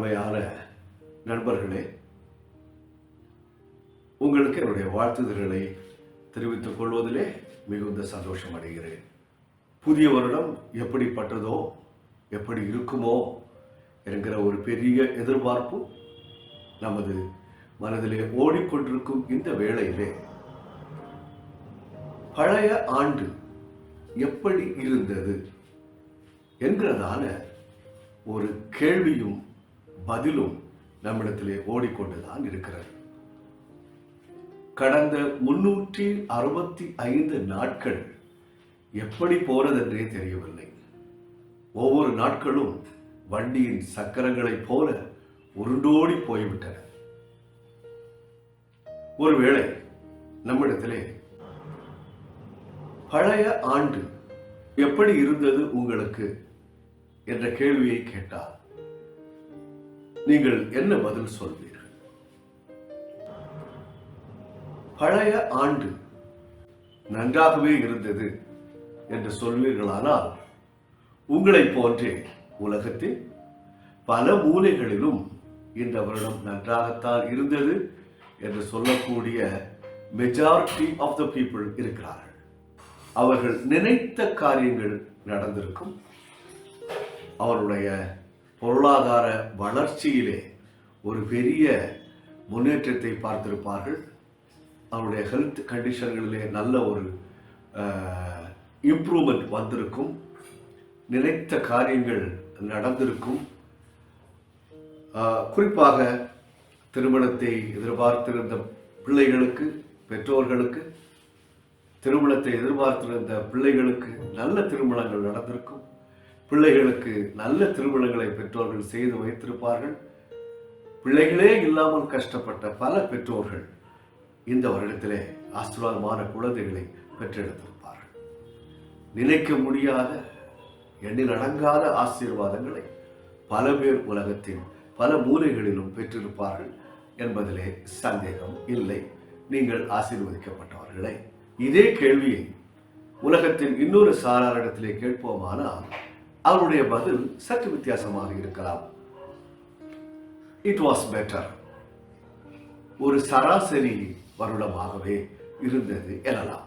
அருமையான நண்பர்களே உங்களுக்கு என்னுடைய வாழ்த்துதல்களை தெரிவித்துக் கொள்வதிலே மிகுந்த சந்தோஷம் அடைகிறேன். புதிய வருடம் எப்படிப்பட்டதோ எப்படி இருக்குமோ என்கிற ஒரு பெரிய எதிர்பார்ப்பு நமது மனதிலே ஓடிக்கொண்டிருக்கும் இந்த வேளையிலே. பழைய ஆண்டு எப்படி இருந்தது என்கிறதான ஒரு கேள்வியும் பதிலும் நம்மிடத்திலே ஓடிக்கொண்டுதான் இருக்கிறது. கடந்த முன்னூற்றி அறுபத்தி ஐந்து நாட்கள் எப்படி போனதென்றே தெரியவில்லை. ஒவ்வொரு நாட்களும் வண்டியின் சக்கரங்களைப் போல உருண்டோடி போய்விட்டன. ஒருவேளை நம்மிடத்திலே பழைய ஆண்டு எப்படி இருந்தது உங்களுக்கு? என்ற கேள்வியை கேட்டார் நீங்கள் என்ன பதில் சொல்வீர்கள்? பழைய ஆண்டு நன்றாகவே இருந்தது என்று சொல்வீர்களானால் உங்களைப் போன்றே உலகத்தில் பல மூலைகளிலும் இந்த வருடம் நன்றாகத்தான் இருந்தது என்று சொல்லக்கூடிய மெஜாரிட்டி ஆஃப் த பீப்புள் இருக்கிறார்கள். அவர்கள் நினைத்த காரியங்கள் நடந்திருக்கும். அவருடைய பொருளாதார வளர்ச்சியிலே ஒரு பெரிய முன்னேற்றத்தை பார்த்திருப்பார்கள். அவருடைய ஹெல்த் கண்டிஷன்களிலே நல்ல ஒரு இம்ப்ரூவ்மெண்ட் வந்திருக்கும். நினைத்த காரியங்கள் நடந்திருக்கும். குறிப்பாக திருமணத்தை எதிர்பார்த்திருந்த பிள்ளைகளுக்கு பெற்றோர்களுக்கு திருமணத்தை எதிர்பார்த்திருந்த பிள்ளைகளுக்கு நல்ல திருமணங்கள் நடந்திருக்கும். பிள்ளைகளுக்கு நல்ல திருமணங்களை பெற்றோர்கள் செய்து வைத்திருப்பார்கள். பிள்ளைகளே இல்லாமல் கஷ்டப்பட்ட பல பெற்றோர்கள் இந்த வருடத்திலே ஆசீர்வாதமான குழந்தைகளை பெற்றெடுத்திருப்பார்கள். நினைக்க முடியாத எண்ணில் அடங்காத ஆசீர்வாதங்களை பல பேர் உலகத்தின் பல மூலைகளிலும் பெற்றிருப்பார்கள் என்பதிலே சந்தேகம் இல்லை. நீங்கள் ஆசீர்வதிக்கப்பட்டவர்களே இதே கேள்வியை உலகத்தின் இன்னொரு சாராரிடத்திலே கேட்போமானால் அவருடைய பதில் சற்று வித்தியாசமாக இருக்கலாம். இட் வாஸ் பெட்டர் ஒரு சராசரி வருடமாகவே இருந்தது எனலாம்.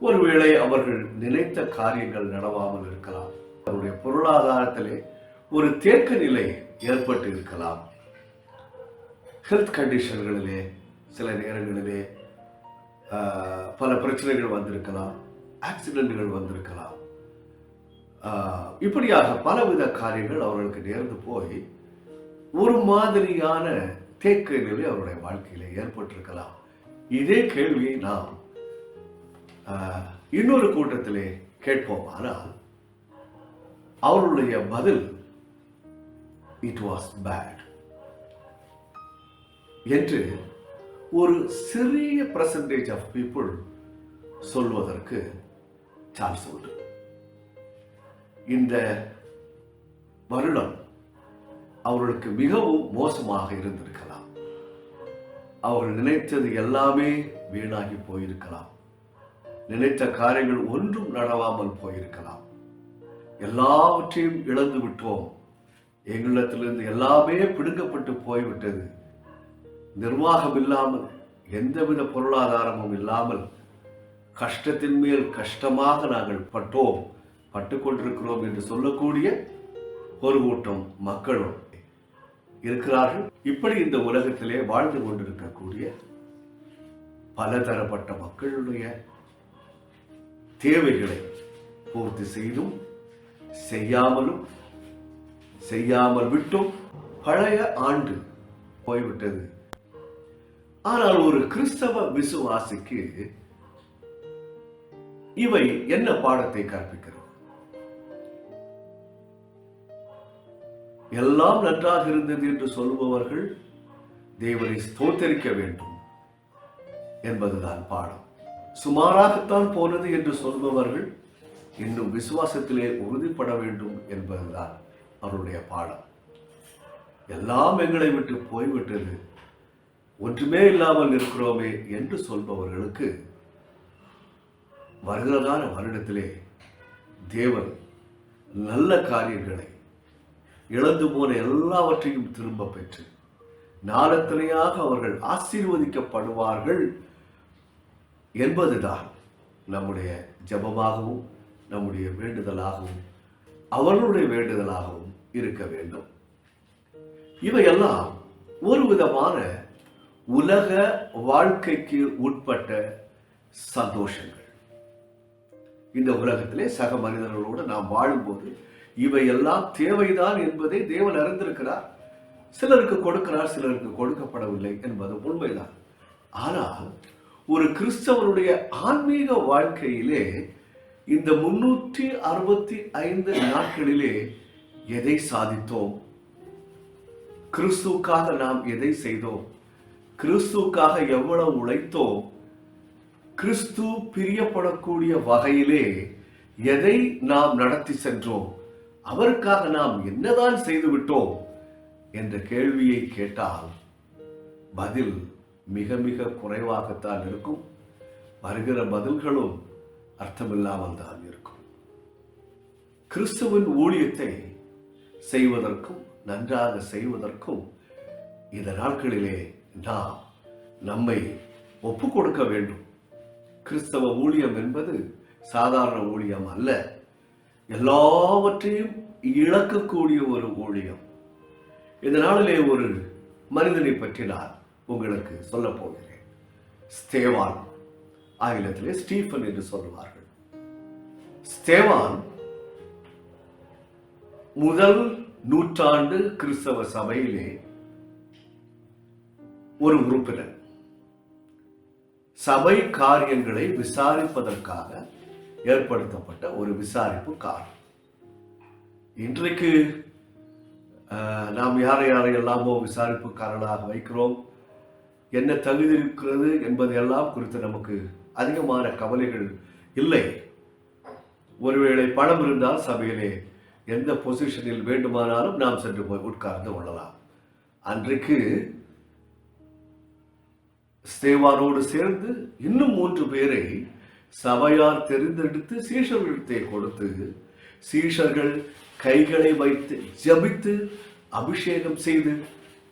ஒருவேளை அவர்கள் நினைத்த காரியங்கள் நடவாமல் இருக்கலாம். அவருடைய பொருளாதாரத்திலே ஒரு தேக்க நிலை ஏற்பட்டு இருக்கலாம். ஹெல்த் கண்டிஷன்களிலே சில நேரங்களிலே பல பிரச்சனைகள் வந்திருக்கலாம். ஆக்சிடென்ட்கள் வந்திருக்கலாம். இப்படியாக பலவித காரியங்கள் அவர்களுக்கு நேர்ந்து போய் ஒரு மாதிரியான தேக்க நிலை அவருடைய வாழ்க்கையில ஏற்பட்டிருக்கலாம். இதே கேள்வியை நாம் இன்னொரு கூட்டத்திலே கேட்போம். ஆனால் அவருடைய பதில் இட் வாஸ் பேட் என்று ஒரு சிறிய பர்சன்டேஜ் ஆஃப் பீப்புள் சொல்வதற்கு சான்ஸ் உண்டு. இந்த வருடம் அவர்களுக்கு மிகவும் மோசமாக இருந்திருக்கலாம். அவர்கள் நினைத்தது எல்லாமே வீணாகி போயிருக்கலாம். நினைத்த காரியங்கள் ஒன்றும் நடவாமல் போயிருக்கலாம். எல்லாவற்றையும் இழந்து விட்டோம். எங்களிடத்திலிருந்து எல்லாமே பிடுங்கப்பட்டு போய்விட்டது. நிர்வாகம் இல்லாமல் எந்தவித பொருளாதாரமும் இல்லாமல் கஷ்டத்தின் மேல் கஷ்டமாக நாங்கள் பட்டோம். பட்டுக்கொண்டிருக்கிறோம் என்று சொல்லக்கூடிய ஒரு கூட்டம் மக்களும் இருக்கிறார்கள். இப்படி இந்த உலகத்திலே வாழ்ந்து கொண்டிருக்கக்கூடிய பலதரப்பட்ட மக்களுடைய தேவைகளை பூர்த்தி செய்தும் செய்யாமலும் செய்யாமல் விட்டும் பழைய ஆண்டு போய்விட்டது. ஆனால் ஒரு கிறிஸ்தவ விசுவாசிக்கு இவை என்ன பாடத்தை கற்பிக்கிறது? எல்லாம் நன்றாக இருந்தது என்று சொல்பவர்கள் தேவனை ஸ்தோத்தரிக்க வேண்டும் என்பதுதான் பாடம். சுமாராகத்தான் போனது என்று சொல்பவர்கள் இன்னும் விசுவாசத்திலே உறுதிப்பட வேண்டும் என்பதுதான் அவருடைய பாடம். எல்லாம் எங்களை விட்டு போய்விட்டது. ஒன்றுமே இல்லாமல் இருக்கிறோமே என்று சொல்பவர்களுக்கு வருகிறதான வருடத்திலே தேவன் நல்ல காரியங்களை இழந்து போன எல்லாவற்றையும் திரும்ப பெற்று நாளத்தனையாக அவர்கள் ஆசீர்வதிக்கப்படுவார்கள் என்பதுதான் நம்முடைய ஜெபமாகவும் நம்முடைய வேண்டுதலாகவும் அவர்களுடைய வேண்டுதலாகவும் இருக்க வேண்டும். இவையெல்லாம் ஒரு விதமான உலக வாழ்க்கைக்கு உட்பட்ட சந்தோஷங்கள். இந்த உலகத்திலே சக மனிதர்களோடு நாம் வாழும்போது இவையெல்லாம் தேவைதான் என்பதை தேவன் அறிந்திருக்கிறார். சிலருக்கு கொடுக்கிறார் சிலருக்கு கொடுக்கப்படவில்லை என்பது உண்மைதான். ஆனால் ஒரு கிறிஸ்தவனுடைய ஆன்மீக வாழ்க்கையிலே இந்த முன்னூற்றி அறுபத்தி ஐந்து நாட்களிலே எதை சாதித்தோம்? கிறிஸ்துக்காக நாம் எதை செய்தோம்? கிறிஸ்துக்காக எவ்வளவு உழைத்தோம்? கிறிஸ்து பிரியப்படக்கூடிய வகையிலே எதை நாம் நடத்தி சென்றோம்? அவருக்காக நாம் என்னதான் செய்துவிட்டோம் என்ற கேள்வியை கேட்டால் பதில் மிக மிக குறைவாகத்தான் இருக்கும். வருகிற பதில்களும் அர்த்தமில்லாமல் தான் இருக்கும். கிறிஸ்துவின் ஊழியத்தை செய்வதற்கும் நன்றாக செய்வதற்கும் இந்த நாட்களிலே நாம் நம்மை ஒப்பு கொடுக்க வேண்டும். கிறிஸ்தவ ஊழியம் என்பது சாதாரண ஊழியம் அல்ல. எல்லாவற்றையும் இழக்கக்கூடிய ஒரு ஊழியம். இந்த நாளிலே ஒரு மனிதனை பற்றி நான் உங்களுக்கு சொல்ல போகிறேன். ஸ்தேவான். ஆங்கிலத்திலே ஸ்டீஃபன் என்று சொல்லுவார்கள். ஸ்தேவான் முதல் நூற்றாண்டு கிறிஸ்தவ சபையிலே ஒரு உறுப்பினர். சபை காரியங்களை விசாரிப்பதற்காக ஏற்படுத்தப்பட்ட ஒரு விசாரிப்பு காரணம். இன்றைக்கு நாம் யாரை யாரை எல்லாமோ விசாரிப்புக்காரர்களாக வைக்கிறோம். என்ன தகுதி இருக்கிறது என்பதையெல்லாம் குறித்து நமக்கு அதிகமான கவலைகள் இல்லை. ஒருவேளை பணம் இருந்தால் சபையிலே எந்த பொசிஷனில் வேண்டுமானாலும் நாம் சென்று போய் உட்கார்ந்து கொள்ளலாம். அன்றைக்கு ஸ்தேவானோடு சேர்ந்து இன்னும் மூன்று பேரை சபையார் தெரிந்தெடுத்து சீஷர்களிடத்தை கொடுத்து சீஷர்கள் கைகளை வைத்து ஜபித்து அபிஷேகம் செய்து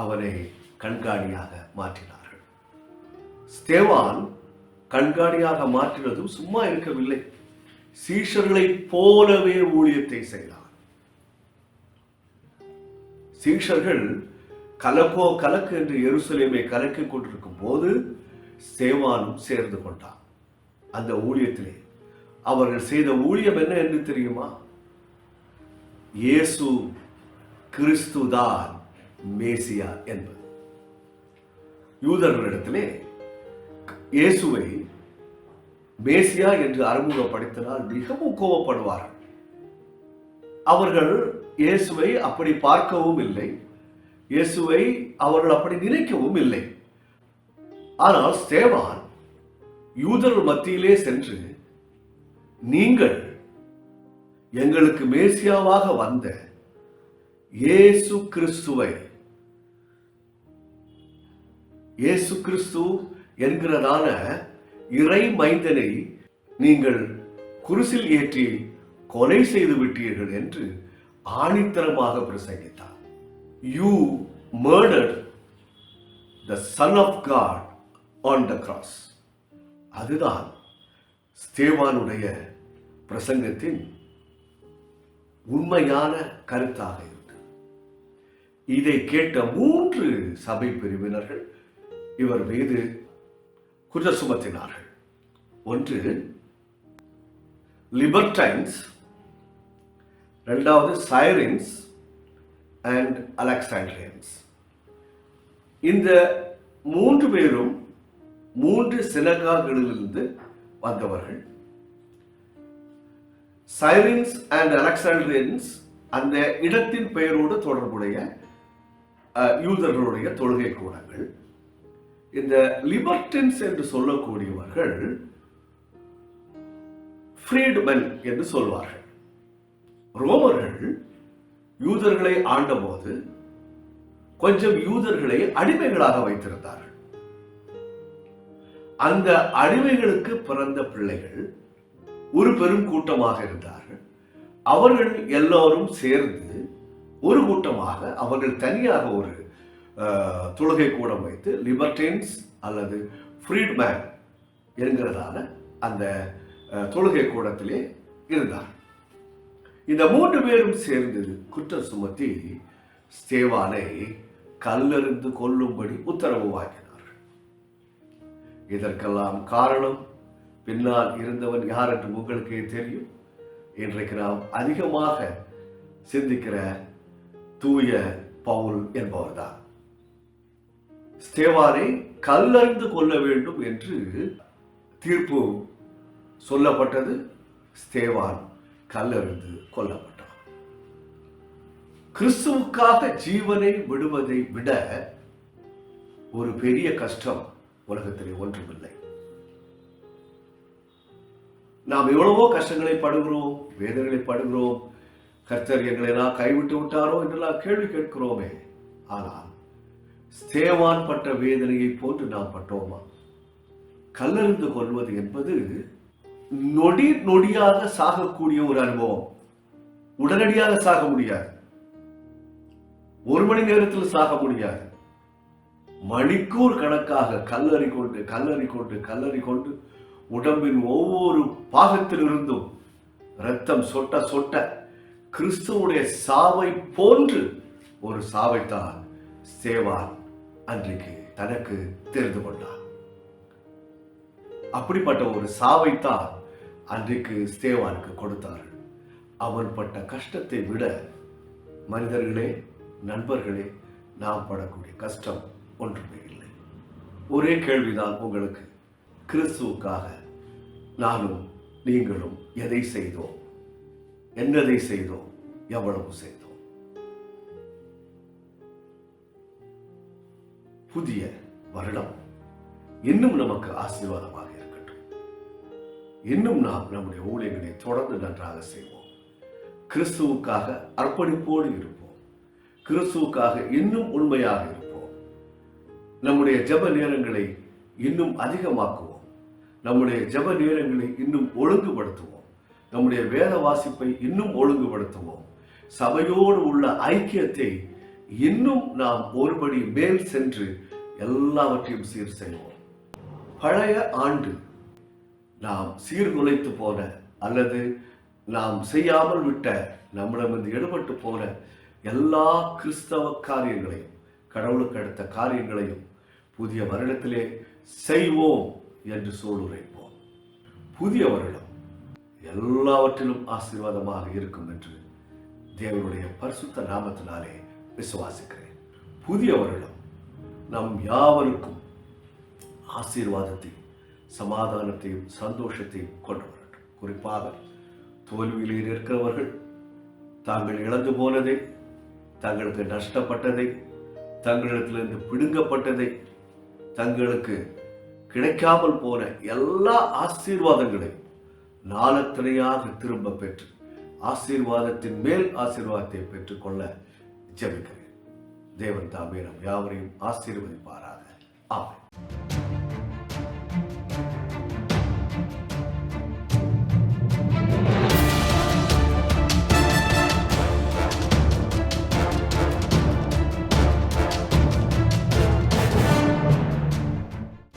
அவனை கண்காணியாக மாற்றினார்கள். ஸ்தேவான் கண்காணியாக மாற்றினதும் சும்மா இருக்கவில்லை. சீஷர்களைப் போலவே ஊழியத்தை செய்தான். சீஷர்கள் கலக்கோ கலக்கு என்று எருசலேமை கலக்கிக் கொண்டிருக்கும் போது சேவானும் சேர்ந்து கொண்டான். அந்த ஊழியத்திலே. அவர்கள் செய்த ஊழியம் என்ன என்று தெரியுமா? இயேசு கிறிஸ்துதான் மேசியா என்பது. யூதர்களிடத்திலே இயேசுவை மேசியா என்று அறிமுகப்படுத்தினால் மிகவும் கோபப்படுவார்கள். அவர்கள் இயேசுவை அப்படி பார்க்கவும் இல்லை. இயேசுவை அவர்கள் அப்படி நினைக்கவும் இல்லை. ஆனால் ஸ்தேவான் யூதர் மத்தியிலே சென்று நீங்கள் எங்களுக்கு மேசியாவாக வந்த இயேசு கிறிஸ்துவை இயேசு கிறிஸ்து என்கிறதான இறை மைந்தனை நீங்கள் குருசில் ஏற்றி கொலை செய்து விட்டீர்கள் என்று ஆணித்தரமாக பிரசங்கித்தார். You murder the son of God on the cross அதுதான் ஸ்தேவானுடைய பிரசங்கத்தின் உண்மையான கருத்தாக இருக்கு. இதை கேட்ட மூன்று சபை பிரிவினர்கள் இவர் மீது குற்ற சுமத்தினார்கள். ஒன்று லிபர்டைன்ஸ் இரண்டாவது சைரின்ஸ் அண்ட் அலெக்சாண்ட்ரியன்ஸ் இந்த மூன்று பேரும் மூன்று சினகாகளிலிருந்து வந்தவர்கள். சைரின்ஸ் அண்ட் அலெக்சாண்ட்ரியன்ஸ் அந்த இடத்தின் பெயரோடு தொடர்புடைய யூதர்களுடைய தொழுகை கூடங்கள். இந்த லிபர்டின்ஸ் என்று சொல்லக்கூடியவர்கள் ஃப்ரீட்மென் என்று சொல்வார்கள். ரோமர்கள் யூதர்களை ஆண்டபோது கொஞ்சம் யூதர்களை அடிமைகளாக வைத்திருந்தார்கள். அந்த அடிமைகளுக்கு பிறந்த பிள்ளைகள் ஒரு பெரும் கூட்டமாக இருந்தார்கள். அவர்கள் எல்லோரும் சேர்ந்து ஒரு கூட்டமாக அவர்கள் தனியாக ஒரு தொழுகை கூடம் வைத்து லிபர்டேன்ஸ் அல்லது ஃப்ரீட்மேன் என்கிறதான அந்த தொழுகை கூடத்திலே இருந்தார் இந்த மூன்று பேரும் சேர்ந்து குற்றம் சுமத்தி ஸ்தேவானை கல்லெறிந்து கொல்லும்படி உத்தரவு வாங்கினார் இதற்கெல்லாம் காரணம் பின்னால் இருந்தவன் யார் என்று உங்களுக்கே தெரியும்? இன்றைக்கு நாம் அதிகமாக சிந்திக்கிற தூய பவுல் என்பவர்தான். ஸ்தேவானை கல்லறிந்து கொள்ள வேண்டும் என்று தீர்ப்பு சொல்லப்பட்டது. ஸ்தேவான் கல்லறிந்து கொல்லப்பட்டான். கிறிஸ்துவுக்காக ஜீவனை விடுவதை விட ஒரு பெரிய கஷ்டம் உலகத்திலே ஒன்றுமில்லை. நாம் எவ்வளவோ கஷ்டங்களை படுகிறோம் வேதனைகளை படுகிறோம் கர்த்தர் எங்களை நான் கைவிட்டு விட்டாரோ என்றெல்லாம் கேள்வி கேட்கிறோமே. ஆனால் சேவான் பட்ட வேதனையை போன்று நாம் பட்டோமா? கல்லறிந்து கொள்வது என்பது நொடி நொடியாக சாகக்கூடிய ஒரு அனுபவம். உடனடியாக சாக முடியாது. ஒரு மணி நேரத்தில் சாக முடியாது. மணிக்கூர் கணக்காக கல்லறி கொண்டு கல்லறி கொண்டு கல்லறி கொண்டு உடம்பின் ஒவ்வொரு பாகத்திலிருந்தும் ரத்தம் சொட்ட சொட்ட கிறிஸ்துவுடைய சாவை போன்று ஒரு சாவைத்தான் சேவான் அன்றைக்கு தனக்கு தெரிந்து கொண்டான். அப்படிப்பட்ட ஒரு சாவைத்தான் அன்றைக்கு சேவானுக்கு கொடுத்தார்கள். அவன் பட்ட கஷ்டத்தை விட மனிதர்களே நண்பர்களே நாம் படக்கூடிய கஷ்டம் ஒன்றுமே இல்லை. ஒரே கேள்விதான் உங்களுக்கு. கிறிஸ்துவுக்காக நானும் நீங்களும் எதை செய்தோம்? என்னதை செய்தோம்? எவ்வளவு செய்தோம்? புதிய வருடம் இன்னும் நமக்கு ஆசீர்வாதமாக இருக்கட்டும். இன்னும் நாம் நம்முடைய ஊழியர்களை தொடர்ந்து நன்றாக செய்வோம். கிறிஸ்துவுக்காக அர்ப்பணிப்போடு இருப்போம். கிறிஸ்துவுக்காக இன்னும் உண்மையாக இருப்போம் நம்முடைய ஜெப நேரங்களை இன்னும் அதிகமாக்குவோம். நம்முடைய ஜெப நேரங்களை இன்னும் ஒழுங்குபடுத்துவோம். நம்முடைய வேத வாசிப்பை இன்னும் ஒழுங்குபடுத்துவோம். சபையோடு உள்ள ஐக்கியத்தை இன்னும் நாம் ஒருபடி மேல் சென்று எல்லாவற்றையும் சீர் செய்வோம். பழைய ஆண்டு நாம் சீர்குலைத்து போன அல்லது நாம் செய்யாமல் விட்ட நம்மிடமிருந்து எடுபட்டு போன எல்லா கிறிஸ்தவ காரியங்களையும் கடவுளுக்கு அடுத்த காரியங்களையும் புதிய வருடத்திலே செய்வோம் என்று சூளுரைப்போம். புதிய வருடம் எல்லாவற்றிலும் ஆசீர்வாதமாக இருக்கும் என்று தேவனுடைய பரிசுத்த நாமத்தினாலே விசுவாசிக்கிறேன். புதிய வருடம் நம் யாவருக்கும் ஆசீர்வாதத்தையும் சமாதானத்தையும் சந்தோஷத்தையும் கொண்டு வரட்டும் குறிப்பாக தோல்வியில் இருக்கிறவர்கள் தாங்கள் இழந்து போனதை தங்களுக்கு நஷ்டப்பட்டதை தங்களிடத்திலிருந்து பிடுங்கப்பட்டதை தங்களுக்கு கிடைக்காமல் போன எல்லா ஆசீர்வாதங்களையும் நாளத்தனையாக திரும்ப பெற்று ஆசீர்வாதத்தின் மேல் ஆசீர்வாதத்தை பெற்றுக்கொள்ள ஜெபிக்கிறேன். தேவன் தாமே நம் யாவரையும் ஆசீர்வதிப்பாராக. ஆமாம்